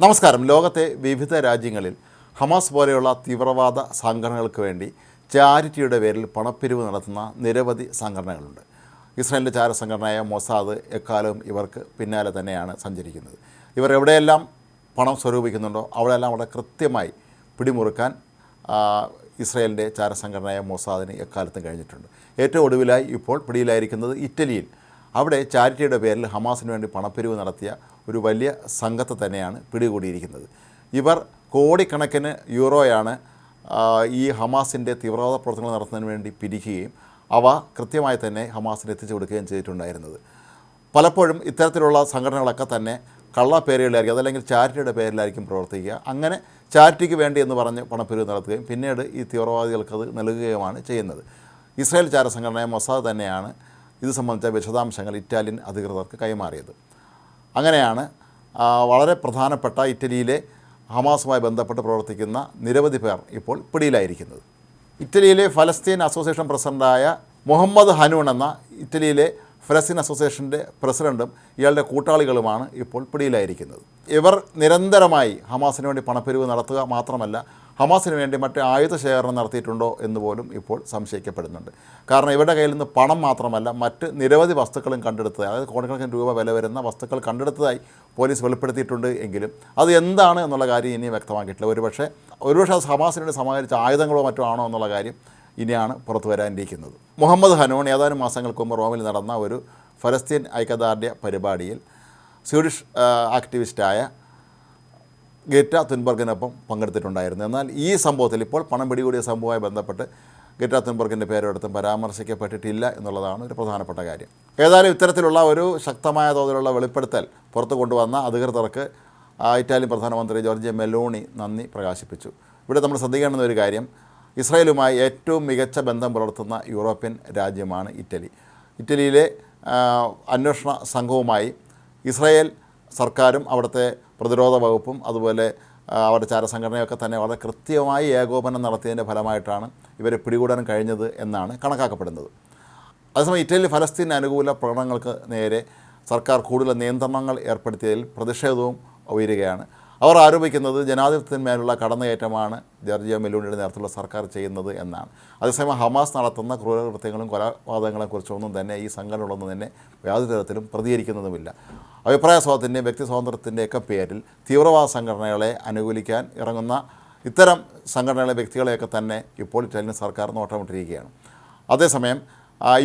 നമസ്കാരം. ലോകത്തെ വിവിധ രാജ്യങ്ങളിൽ ഹമാസ് പോലെയുള്ള തീവ്രവാദ സംഘടനകൾക്ക് വേണ്ടി ചാരിറ്റിയുടെ പേരിൽ പണപ്പിരിവ് നടത്തുന്ന നിരവധി സംഘടനകളുണ്ട്. ഇസ്രായേലിന്റെ ചാര സംഘടനയായ മൊസാദ് എക്കാലവും ഇവർക്ക് പിന്നാലെ തന്നെയാണ് സഞ്ചരിക്കുന്നത്. ഇവർ എവിടെയെല്ലാം പണം സ്വരൂപിക്കുന്നുണ്ടോ അവിടെയെല്ലാം അവിടെ കൃത്യമായി പിടിമുറുക്കാൻ ഇസ്രായേലിന്റെ ചാര സംഘടനയായ മൊസാദിന് എക്കാലത്തും കഴിഞ്ഞിട്ടുണ്ട്. ഏറ്റവും ഒടുവിലായി ഇപ്പോൾ പിടിയിലായിരിക്കുന്നത് ഇറ്റലിയിൽ. അവിടെ ചാരിറ്റിയുടെ പേരിൽ ഹമാസിന് വേണ്ടി പണപ്പിരിവ് നടത്തിയ ഒരു വലിയ സംഘത്തെ തന്നെയാണ് പിടികൂടിയിരിക്കുന്നത്. ഇവർ കോടിക്കണക്കിന് യൂറോയാണ് ഈ ഹമാസിന്റെ തീവ്രവാദ പ്രവർത്തനങ്ങൾ നടത്തുന്നതിന് വേണ്ടി പിരിക്കുകയും അവ കൃത്യമായി തന്നെ ഹമാസിന് എത്തിച്ചു കൊടുക്കുകയും ചെയ്തിട്ടുണ്ടായിരുന്നത്. പലപ്പോഴും ഇത്തരത്തിലുള്ള സംഘടനകളൊക്കെ തന്നെ കള്ള പേരുകളിലായിരിക്കും അതല്ലെങ്കിൽ ചാരിറ്റിയുടെ പേരിലായിരിക്കും പ്രവർത്തിക്കുക. അങ്ങനെ ചാരിറ്റിക്ക് വേണ്ടി എന്ന് പറഞ്ഞ് പണപ്പിരിവ് നടത്തുകയും പിന്നീട് ഈ തീവ്രവാദികൾക്ക് അത് നൽകുകയുമാണ് ചെയ്യുന്നത്. ഇസ്രായേൽ ചാര സംഘടനയായ മൊസാദ് തന്നെയാണ് ഇത് സംബന്ധിച്ച വിശദാംശങ്ങൾ ഇറ്റാലിയൻ അധികൃതർക്ക് കൈമാറിയത്. അങ്ങനെയാണ് വളരെ പ്രധാനപ്പെട്ട ഇറ്റലിയിലെ ഹമാസുമായി ബന്ധപ്പെട്ട് പ്രവർത്തിക്കുന്ന നിരവധി പേർ ഇപ്പോൾ പിടിയിലായിരിക്കുന്നത്. ഇറ്റലിയിലെ ഫലസ്തീൻ അസോസിയേഷൻ പ്രസിഡന്റായ മുഹമ്മദ് ഹനൂൺ എന്ന ഇറ്റലിയിലെ ഫലസ്തീൻ അസോസിയേഷന്റെ പ്രസിഡന്റും ഇയാളുടെ കൂട്ടാളികളുമാണ് ഇപ്പോൾ പിടിയിലായിരിക്കുന്നത്. ഇവർ നിരന്തരമായി ഹമാസിന് വേണ്ടി പണപ്പിരിവ് നടത്തുക മാത്രമല്ല ഹമാസിന് വേണ്ടി മറ്റ് ആയുധ ശേഖരണം നടത്തിയിട്ടുണ്ടോ എന്ന് പോലും ഇപ്പോൾ സംശയിക്കപ്പെടുന്നുണ്ട്. കാരണം ഇവരുടെ കയ്യിൽ നിന്ന് പണം മാത്രമല്ല മറ്റ് നിരവധി വസ്തുക്കളും കണ്ടെടുത്തതായി അതായത് കോടിക്കണക്കിന് രൂപ വില വരുന്ന വസ്തുക്കൾ കണ്ടെടുത്തതായി പോലീസ് വെളിപ്പെടുത്തിയിട്ടുണ്ട് എങ്കിലും അത് എന്താണ് എന്നുള്ള കാര്യം ഇനിയും വ്യക്തമാക്കിയിട്ടില്ല. ഒരുപക്ഷെ ഒരുപക്ഷെ അത് ഹമാസിന് വേണ്ടി സമാഹരിച്ച ആയുധങ്ങളോ മറ്റോ ആണോ എന്നുള്ള കാര്യം ഇനിയാണ് പുറത്തു വരാനിരിക്കുന്നത്. മുഹമ്മദ് ഹനോൺ ഏതാനും മാസങ്ങൾക്ക് മുമ്പ് റോമിൽ നടന്ന ഒരു ഫലസ്തീൻ ഐക്യദാർഢ്യ പരിപാടിയിൽ സ്വീഡിഷ് ആക്ടിവിസ്റ്റായ ഗെറ്റ തുൻബർഗിനൊപ്പം പങ്കെടുത്തിട്ടുണ്ടായിരുന്നു. എന്നാൽ ഈ സംഭവത്തിൽ ഇപ്പോൾ പണം പിടികൂടിയ സംഭവവുമായി ബന്ധപ്പെട്ട് ഗെറ്റ തുൻബർഗിന്റെ പേരോടത്തും പരാമർശിക്കപ്പെട്ടിട്ടില്ല എന്നുള്ളതാണ് ഒരു പ്രധാനപ്പെട്ട കാര്യം. ഏതായാലും ഇത്തരത്തിലുള്ള ഒരു ശക്തമായ തോതിലുള്ള വെളിപ്പെടുത്തൽ പുറത്തു കൊണ്ടുവന്ന അധികൃതർക്ക് ഇറ്റാലിയൻ പ്രധാനമന്ത്രി ജോർജിയ മെലോണി നന്ദി പ്രകാശിപ്പിച്ചു. ഇവിടെ നമ്മൾ ശ്രദ്ധിക്കേണ്ടുന്ന ഒരു കാര്യം ഇസ്രായേലുമായി ഏറ്റവും മികച്ച ബന്ധം പുലർത്തുന്ന യൂറോപ്യൻ രാജ്യമാണ് ഇറ്റലി. ഇറ്റലിയിലെ അന്വേഷണ സംഘവുമായി ഇസ്രായേൽ സർക്കാരും അവിടുത്തെ പ്രതിരോധ വകുപ്പും അതുപോലെ അവരുടെ ചാരസംഘടനയൊക്കെ തന്നെ വളരെ കൃത്യമായി ഏകോപനം നടത്തിയതിന്റെ ഫലമായിട്ടാണ് ഇവരെ പിടികൂടാൻ കഴിഞ്ഞത് എന്നാണ് കണക്കാക്കപ്പെടുന്നത്. അതേസമയം ഇറ്റലിയിൽ ഫലസ്തീൻ അനുകൂല പ്രകടനങ്ങൾക്ക് നേരെ സർക്കാർ കൂടുതൽ നിയന്ത്രണങ്ങൾ ഏർപ്പെടുത്തിയതിൽ പ്രതിഷേധവും ഉയരുകയാണ്. അവർ ആരോപിക്കുന്നത് ജനാധിപത്യത്തിന്മേലുള്ള കടന്നുകയറ്റമാണ് ജോർജിയ മെലൂണിയുടെ നേരത്തുള്ള സർക്കാർ ചെയ്യുന്നത് എന്നാണ്. അതേസമയം ഹമാസ് നടത്തുന്ന ക്രൂരകൃത്യങ്ങളും കൊലപാതകങ്ങളെ കുറിച്ചൊന്നും തന്നെ ഈ സംഘടനകളൊന്നും തന്നെ യാതൊരു തരത്തിലും പ്രതികരിക്കുന്നതുമില്ല. അഭിപ്രായ സ്വാതന്ത്ര്യം വ്യക്തി സ്വാതന്ത്ര്യത്തിന്റെയൊക്കെ പേരിൽ തീവ്രവാദ സംഘടനകളെ അനുകൂലിക്കാൻ ഇറങ്ങുന്ന ഇത്തരം സംഘടനകളെ വ്യക്തികളെയൊക്കെ തന്നെ ഇപ്പോൾ ഇറ്റാലിയൻ സർക്കാർ നോട്ടമിട്ടിരിക്കുകയാണ്. അതേസമയം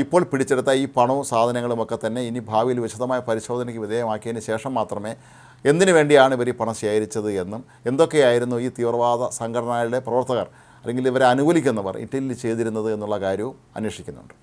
ഇപ്പോൾ പിടിച്ചെടുത്ത ഈ പണവും സാധനങ്ങളുമൊക്കെ തന്നെ ഇനി ഭാവിയിൽ വിശദമായ പരിശോധനയ്ക്ക് വിധേയമാക്കിയതിന് ശേഷം മാത്രമേ എന്തിനു വേണ്ടിയാണ് ഇവർ ഈ പണം ശേഖരിച്ചത് എന്നും എന്തൊക്കെയായിരുന്നു ഈ തീവ്രവാദ സംഘടനകളുടെ പ്രവർത്തകർ അല്ലെങ്കിൽ ഇവരെ അനുകൂലിക്കുന്നവർ ഇറ്റലിയിൽ ചെയ്തിരുന്നത് എന്നുള്ള കാര്യവും അന്വേഷിക്കുന്നുണ്ട്.